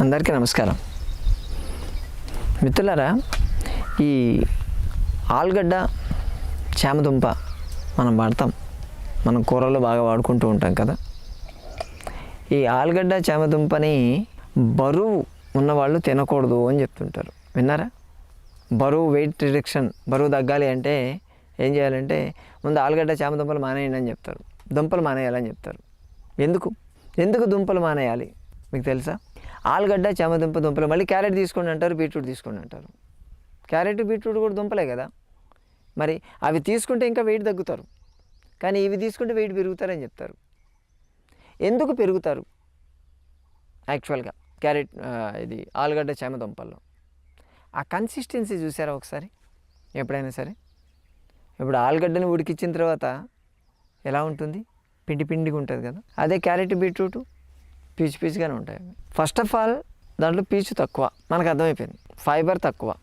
అందరికీ నమస్కారం. మిత్రులారా ఈ ఆలుగడ్డ చామదుంప మనం వాడతాం. మనం కూరలో బాగా వాడుకుంటూ ఉంటాం కదా. ఈ ఆలుగడ్డ చామదుంపని బరువు ఉన్నవాళ్ళు తినకూడదు అని చెప్తుంటారు. విన్నారా? బరువు వెయిట్ రిడక్షన్ బరువు తగ్గాలి అంటే ఏం చేయాలంటే ముందు ఆలుగడ్డ చామదుంపలు మానేయండి అని చెప్తారు. దుంపలు మానేయాలని చెప్తారు. ఎందుకు? ఎందుకు దుంపలు మానేయాలి? మీకు తెలుసా? ఆలుగడ్డ చామదుంప దుంపలు. మళ్ళీ క్యారెట్ తీసుకోండి అంటారు బీట్రూట్ తీసుకోండి అంటారు. క్యారెట్ బీట్రూట్ కూడా దుంపలే కదా. మరి అవి తీసుకుంటే ఇంకా వెయిట్ తగ్గుతారు. కానీ ఇవి తీసుకుంటే వెయిట్ పెరుగుతారని చెప్తారు. ఎందుకు పెరుగుతారు? యాక్చువల్గా క్యారెట్ ఇది ఆలుగడ్డ చామదుంపల్లో ఆ కన్సిస్టెన్సీ చూసారా ఒకసారి? ఎప్పుడైనా సరే? ఇప్పుడు ఆలుగడ్డని ఉడికించిన తర్వాత ఎలా ఉంటుంది? పిండి పిండిగా ఉంటుంది కదా. అదే క్యారెట్ బీట్రూట్. పీచు పీచుగానే ఉంటాయి. ఫస్ట్ ఆఫ్ ఆల్ దాంట్లో పీచు తక్కువ. మనకు అర్థమైపోయింది. ఫైబర్ తక్కువ.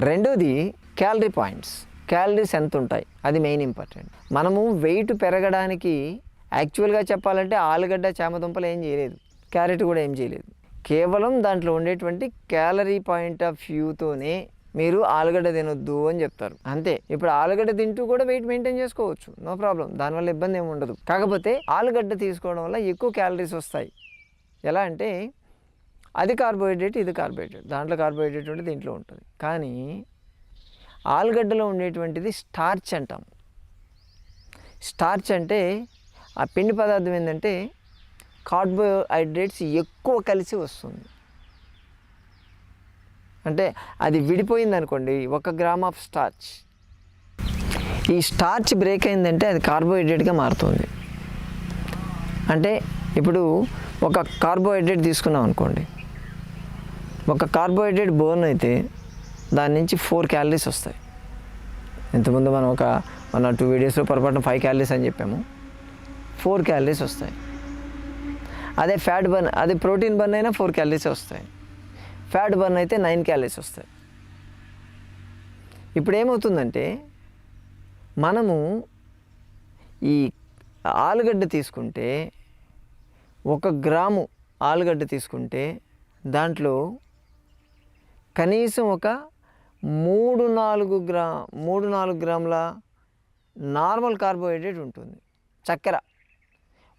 రెండోది క్యాలరీ పాయింట్స్ క్యాలరీస్ ఎంత ఉంటాయి? అది మెయిన్ ఇంపార్టెంట్ మనము వెయిట్ పెరగడానికి యాక్చువల్గా చెప్పాలంటే ఆలుగడ్డ చామదుంపలు ఏం చేయలేదు. క్యారెట్ కూడా ఏం చేయలేదు. కేవలం దాంట్లో ఉండేటువంటి క్యాలరీ పాయింట్ ఆఫ్ వ్యూతోనే మీరు ఆలుగడ్డ తినొద్దు అని చెప్తారు. అంతే. ఇప్పుడు ఆలుగడ్డ తింటూ కూడా వెయిట్ మెయింటైన్ చేసుకోవచ్చు. నో ప్రాబ్లం దానివల్ల ఇబ్బంది ఏమి ఉండదు. కాకపోతే ఆలుగడ్డ తీసుకోవడం వల్ల ఎక్కువ క్యాలరీస్ వస్తాయి. ఎలా అంటే అది కార్బోహైడ్రేట్ ఇది కార్బోహైడ్రేట్ దాంట్లో కార్బోహైడ్రేట్ ఉంటే దీంట్లో ఉంటుంది. కానీ ఆలుగడ్డలో ఉండేటువంటిది స్టార్చ్ అంటాం. స్టార్చ్ అంటే ఆ పిండి పదార్థం ఏంటంటే కార్బోహైడ్రేట్స్ ఎక్కువ కలిసి వస్తుంది. అంటే అది విడిపోయింది అనుకోండి ఒక గ్రామ్ ఆఫ్ స్టార్చ్ ఈ స్టార్చ్ బ్రేక్ అయిందంటే అది కార్బోహైడ్రేట్గా మారుతుంది. అంటే ఇప్పుడు ఒక కార్బోహైడ్రేట్ తీసుకున్నాం అనుకోండి. ఒక కార్బోహైడ్రేట్ బోర్న్ అయితే దాని నుంచి ఫోర్ క్యాలరీస్ వస్తాయి. ఇంతకుముందు మనం ఒక మన టూ వీడియోస్లో పొరపాటున ఫైవ్ క్యాలరీస్ అని చెప్పాము. ఫోర్ క్యాలరీస్ వస్తాయి. అదే ఫ్యాట్ బర్న్ అదే ప్రోటీన్ బర్న్ అయినా ఫోర్ క్యాలరీస్ వస్తాయి. ఫ్యాట్ బర్న్ అయితే నైన్ క్యాలరీస్ వస్తాయి. ఇప్పుడు ఏమవుతుందంటే మనము ఈ ఆలుగడ్డ తీసుకుంటే ఒక గ్రాము ఆలుగడ్డ తీసుకుంటే దాంట్లో కనీసం ఒక మూడు నాలుగు గ్రా మూడు నాలుగు గ్రాముల నార్మల్ కార్బోహైడ్రేట్ ఉంటుంది. చక్కెర.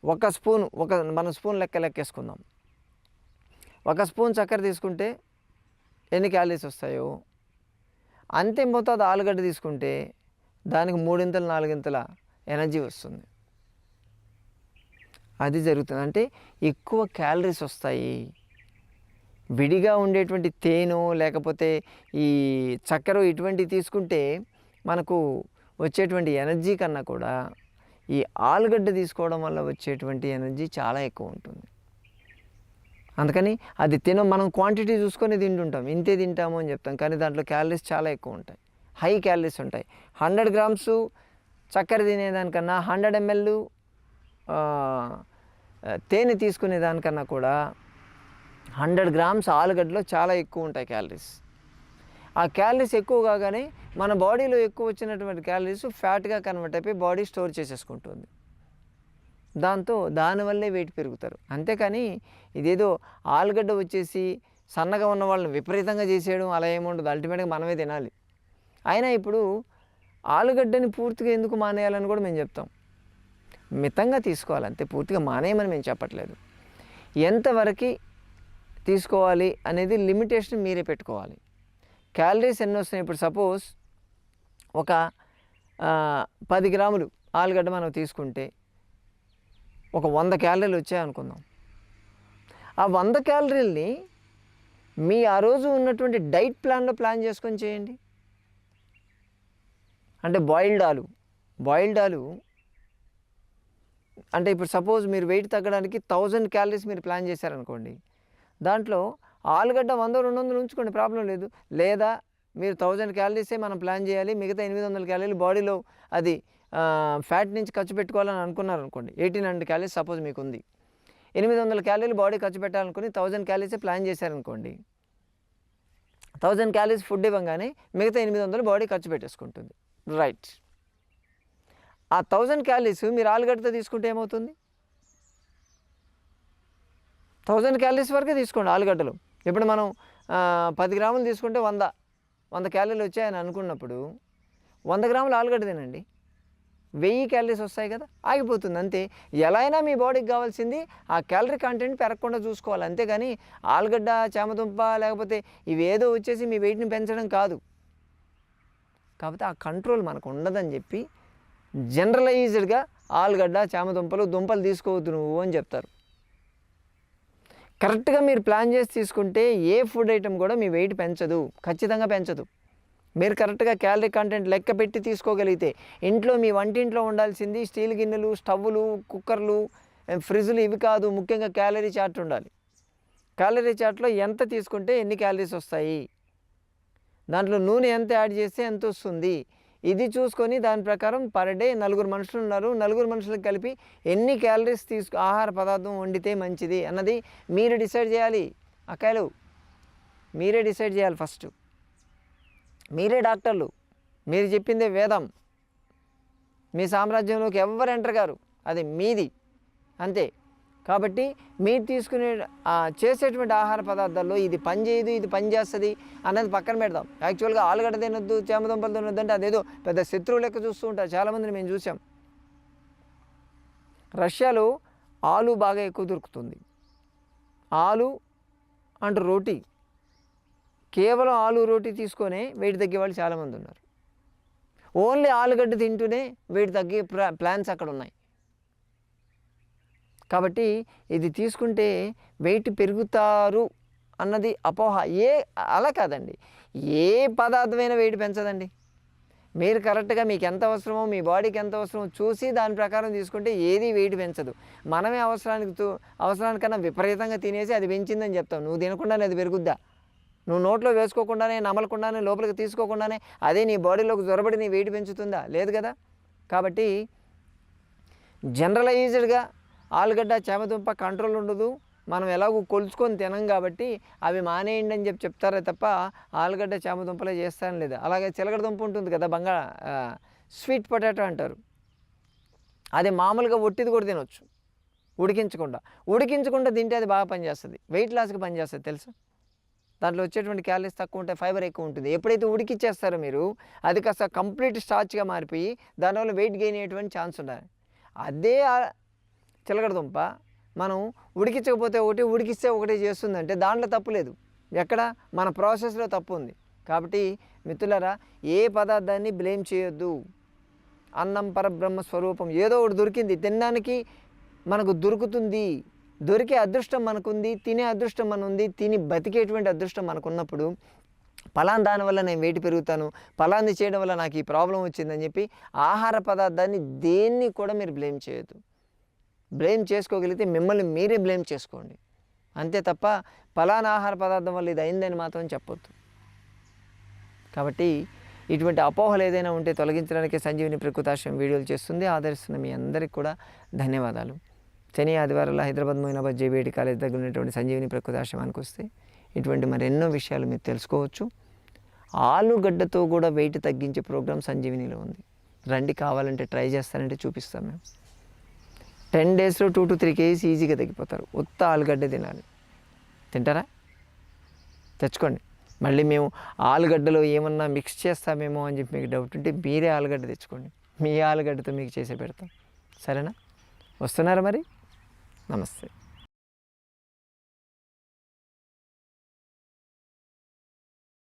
ఒక స్పూన్ ఒక మన స్పూన్ లెక్క లెక్కేసుకుందాం. ఒక స్పూన్ చక్కెర తీసుకుంటే ఎన్ని క్యాలరీస్ వస్తాయో? అంతే మోతాదు ఆలుగడ్డ తీసుకుంటే దానికి మూడింతలు నాలుగింతల ఎనర్జీ వస్తుంది. అది జరుగుతుంది. అంటే ఎక్కువ క్యాలరీస్ వస్తాయి. విడిగా ఉండేటువంటి తేనె లేకపోతే ఈ చక్కెర ఇటువంటివి తీసుకుంటే మనకు వచ్చేటువంటి ఎనర్జీ కన్నా కూడా ఈ ఆలుగడ్డ తీసుకోవడం వల్ల వచ్చేటువంటి ఎనర్జీ చాలా ఎక్కువ ఉంటుంది. అందుకని అది తిన మనం క్వాంటిటీ చూసుకొని తింటుంటాం. ఇంతే తింటాము అని చెప్తాం. కానీ దాంట్లో క్యాలరీస్ చాలా ఎక్కువ ఉంటాయి. హై క్యాలరీస్ ఉంటాయి. హండ్రెడ్ గ్రామ్స్ చక్కెర తినేదానికన్నా హండ్రెడ్ ఎంఎల్ తేనె తీసుకునే దానికన్నా కూడా హండ్రెడ్ గ్రామ్స్ ఆలుగడ్డలో చాలా ఎక్కువ ఉంటాయి క్యాలరీస్ ఆ క్యాలరీస్ ఎక్కువ కాగానే మన బాడీలో ఎక్కువ వచ్చినటువంటి క్యాలరీస్ ఫ్యాట్గా కన్వర్ట్ అయిపోయి బాడీ స్టోర్ చేసేసుకుంటుంది. దాంతో దానివల్లే వెయిట్ పెరుగుతారు. అంతేకాని ఇదేదో ఆలుగడ్డ వచ్చేసి సన్నగా ఉన్న వాళ్ళని విపరీతంగా చేసేయడం అలా ఏముండదు అల్టిమేట్గా మనమే తినాలి. అయినా ఇప్పుడు ఆలుగడ్డని పూర్తిగా ఎందుకు మానేయాలని కూడా మేము చెప్తాం. మితంగా తీసుకోవాలి అంతే పూర్తిగా మానేయమని మేము చెప్పట్లేదు. ఎంతవరకు తీసుకోవాలి అనేది లిమిటేషన్ మీరే పెట్టుకోవాలి. క్యాలరీస్ ఎన్ని వస్తున్నాయి? ఇప్పుడు సపోజ్ ఒక పది గ్రాములు ఆలుగడ్డ మనం తీసుకుంటే ఒక వంద క్యాలరీలు వచ్చాయి అనుకుందాం. ఆ వంద క్యాలరీల్ని మీ ఆ రోజు ఉన్నటువంటి డైట్ ప్లాన్లో ప్లాన్ చేసుకొని చేయండి. అంటే బాయిల్డ్ ఆలు బాయిల్డ్ ఆలు అంటే ఇప్పుడు సపోజ్ మీరు వెయిట్ తగ్గడానికి థౌజండ్ క్యాలరీస్ మీరు ప్లాన్ చేశారనుకోండి దాంట్లో ఆలుగడ్డ వంద రెండు వందలు ఉంచుకోండి ప్రాబ్లం లేదు. లేదా మీరు థౌజండ్ క్యాలరీసే మనం ప్లాన్ చేయాలి మిగతా ఎనిమిది వందల క్యాలరీలు బాడీలో అది ఫ్యాట్ నుంచి ఖర్చు పెట్టుకోవాలని అనుకున్నారు అనుకోండి ఎయిటీన్ హండ్రెడ్ క్యాలరీస్ సపోజ్ మీకు ఉంది ఎనిమిది వందల క్యాలరీలు బాడీ ఖర్చు పెట్టాలనుకుని థౌజండ్ క్యాలరీసే ప్లాన్ చేశారనుకోండి థౌజండ్ క్యాలరీస్ ఫుడ్ ఇవ్వగానే మిగతా ఎనిమిది వందలు బాడీ ఖర్చు పెట్టేసుకుంటుంది. రైట్. ఆ థౌజండ్ క్యాలరీస్ మీరు ఆలుగడ్డతో తీసుకుంటే ఏమవుతుంది? థౌజండ్ క్యాలరీస్ వరకే తీసుకోండి ఆలుగడ్డలు. ఇప్పుడు మనం పది గ్రాములు తీసుకుంటే వంద. వంద క్యాలరీలు వచ్చాయని అనుకున్నప్పుడు వంద గ్రాములు ఆలుగడ్డ తినండి వెయ్యి క్యాలరీస్ వస్తాయి కదా ఆగిపోతుంది అంతే. ఎలా అయినా మీ బాడీకి కావాల్సింది ఆ క్యాలరీ కంటెంట్ పెరగకుండా చూసుకోవాలి. అంతేగాని ఆలుగడ్డ చామదుంప లేకపోతే ఇవేదో వచ్చేసి మీ వెయిట్ని పెంచడం కాదు. కాకపోతే ఆ కంట్రోల్ మనకు ఉండదని చెప్పి జనరలైజ్డ్గా ఆలుగడ్డ చామదుంపలు దుంపలు తీసుకోవద్దు నువ్వు అని చెప్తారు. కరెక్ట్గా మీరు ప్లాన్ చేసి తీసుకుంటే ఏ ఫుడ్ ఐటెం కూడా మీ వెయిట్ పెంచదు ఖచ్చితంగా పెంచదు. మీరు కరెక్ట్గా క్యాలరీ కంటెంట్ లెక్క పెట్టి తీసుకోగలిగితే ఇంట్లో మీ వంటింట్లో ఉండాల్సింది స్టీల్ గిన్నెలు స్టవ్లు కుక్కర్లు ఫ్రిడ్జ్లు ఇవి కాదు ముఖ్యంగా క్యాలరీ చార్ట్ ఉండాలి. క్యాలరీ చార్ట్లో ఎంత తీసుకుంటే ఎన్ని క్యాలరీస్ వస్తాయి? దాంట్లో నూనె ఎంత యాడ్ చేస్తే ఎంత వస్తుంది? ఇది చూసుకొని దాని ప్రకారం పర్ డే నలుగురు మనుషులు ఉన్నారు. నలుగురు మనుషులకు కలిపి ఎన్ని క్యాలరీస్ తీసుకు ఆహార పదార్థం వండితే మంచిది అన్నది మీరు డిసైడ్ చేయాలి. అక్కాయలు మీరే డిసైడ్ చేయాలి ఫస్ట్ మీరే డాక్టర్లు. మీరు చెప్పిందే వేదం. మీ సామ్రాజ్యంలోకి ఎవ్వరు ఎంటర్ గారు అది మీది. అంతే. కాబట్టి మీరు తీసుకునే చేసేటువంటి ఆహార పదార్థాల్లో ఇది పని చేయదు ఇది పని చేస్తుంది అన్నది పక్కన పెడదాం. యాక్చువల్గా ఆలుగడ్డ తినొద్దు చేమదుంపలు తినొద్దు అంటే అదేదో పెద్ద శత్రువు లెక్క చూస్తూ ఉంటారు చాలామందిని మేము చూసాం. రష్యాలో ఆలు బాగా ఎక్కువ దొరుకుతుంది. ఆలు అంటూ రోటీ. కేవలం ఆలు రోటీ తీసుకొనే వెయిట్ తగ్గే వాళ్ళు చాలామంది ఉన్నారు. ఓన్లీ ఆలుగడ్డ తింటూనే వెయిట్ తగ్గే ప్లా ప్లాన్స్ అక్కడ ఉన్నాయి. కాబట్టి ఇది తీసుకుంటే వెయిట్ పెరుగుతారు అన్నది అపోహ. ఏ అలా కాదండి. ఏ పదార్థమైన వెయిట్ పెంచదండి. మీరు కరెక్ట్గా మీకు ఎంత అవసరమో మీ బాడీకి ఎంత అవసరమో చూసి దాని ప్రకారం తీసుకుంటే ఏది వెయిట్ పెంచదు. మనమే అవసరానికి అవసరానికన్నా విపరీతంగా తినేసి అది పెంచిందని చెప్తాం. నువ్వు తినకుండానే అది పెరుగుద్దా? నువ్వు నోట్లో వేసుకోకుండానే నమలకుండానే లోపలికి తీసుకోకుండానే అదే నీ బాడీలోకి జొరబడి నీ వెయిట్ పెంచుతుందా? లేదు కదా? కాబట్టి జనరలైజ్డ్గా ఆలుగడ్డ చేమదుంప కంట్రోల్ ఉండదు. మనం ఎలాగో కొలుచుకొని తినం కాబట్టి అవి మానేయండి అని చెప్పి చెప్తారే తప్ప ఆలుగడ్డ చేమదుంపలే చేస్తాను లేదు. అలాగే చిలకడ దుంప ఉంటుంది కదా బంగా స్వీట్ పొటాటో అంటారు. అది మామూలుగా ఒట్టిది కూడా తినొచ్చు. ఉడికించకుండా. ఉడికించకుండా తింటే అది బాగా పనిచేస్తుంది. వెయిట్ లాస్కి పనిచేస్తుంది తెలుసు? దాంట్లో వచ్చేటువంటి క్యాలరీస్ తక్కువ ఉంటాయి ఫైబర్ ఎక్కువ ఉంటుంది. ఎప్పుడైతే ఉడికిచ్చేస్తారో మీరు అది కాస్త కంప్లీట్ స్టార్చ్గా మారిపోయి దానివల్ల వెయిట్ గెయిన్ అయ్యేటువంటి ఛాన్స్ ఉండాలి. అదే చిలకడదుంప మనం ఉడికించకపోతే ఒకటి ఉడికిస్తే ఒకటి చేస్తుందంటే దాంట్లో తప్పు లేదు. ఎక్కడ? మన ప్రాసెస్లో తప్పు ఉంది. కాబట్టి మిత్రులరా ఏ పదార్థాన్ని బ్లేమ్ చేయొద్దు. అన్నం పరబ్రహ్మ స్వరూపం ఏదో ఒకటి దొరికింది తినడానికి మనకు దొరుకుతుంది. దొరికే అదృష్టం మనకుంది తినే అదృష్టం మన ఉంది తిని బతికేటువంటి అదృష్టం మనకున్నప్పుడు పలాన్ దానివల్ల నేను వెయిట్ పెరుగుతాను పలాంది చేయడం వల్ల నాకు ఈ ప్రాబ్లం వచ్చిందని చెప్పి ఆహార పదార్థాన్ని దేన్ని కూడా మీరు బ్లేమ్ చేయొద్దు. బ్లేమ్ చేసుకోగలిగితే మిమ్మల్ని మీరే బ్లేమ్ చేసుకోండి. అంతే తప్ప ఫలానా ఆహార పదార్థం వల్ల ఇది అయిందని మాత్రం చెప్పొద్దు. కాబట్టి ఇటువంటి అపోహలు ఏదైనా ఉంటే తొలగించడానికి సంజీవిని ప్రకృతాశ్రయం వీడియోలు చేస్తుంది. ఆదరిస్తున్న మీ అందరికీ కూడా ధన్యవాదాలు. శని ఆదివారంలో హైదరాబాద్ మోయినాబాద్ జేబీఐటి కాలేజ్ దగ్గర ఉన్నటువంటి సంజీవిని ప్రకృతాశ్రమానికి వస్తే ఇటువంటి మరెన్నో విషయాలు మీరు తెలుసుకోవచ్చు. ఆలుగడ్డతో కూడా వెయిట్ తగ్గించే ప్రోగ్రామ్ సంజీవినిలో ఉంది. రండి కావాలంటే ట్రై చేస్తానంటే చూపిస్తాం మేము. టెన్ డేస్లో టూ టు త్రీ కేజీస్ ఈజీగా తగ్గిపోతారు. ఉత్త ఆలుగడ్డ తినాలి. తింటారా? తెచ్చుకోండి. మళ్ళీ మేము ఆలుగడ్డలో ఏమన్నా మిక్స్ చేస్తామేమో అని చెప్పి మీకు డౌట్ ఉంటే మీరే ఆలుగడ్డ తెచ్చుకోండి. మీ ఆలుగడ్డతో మీకు చేసే పెడతాం. సరేనా? వస్తున్నారా మరి? నమస్తే.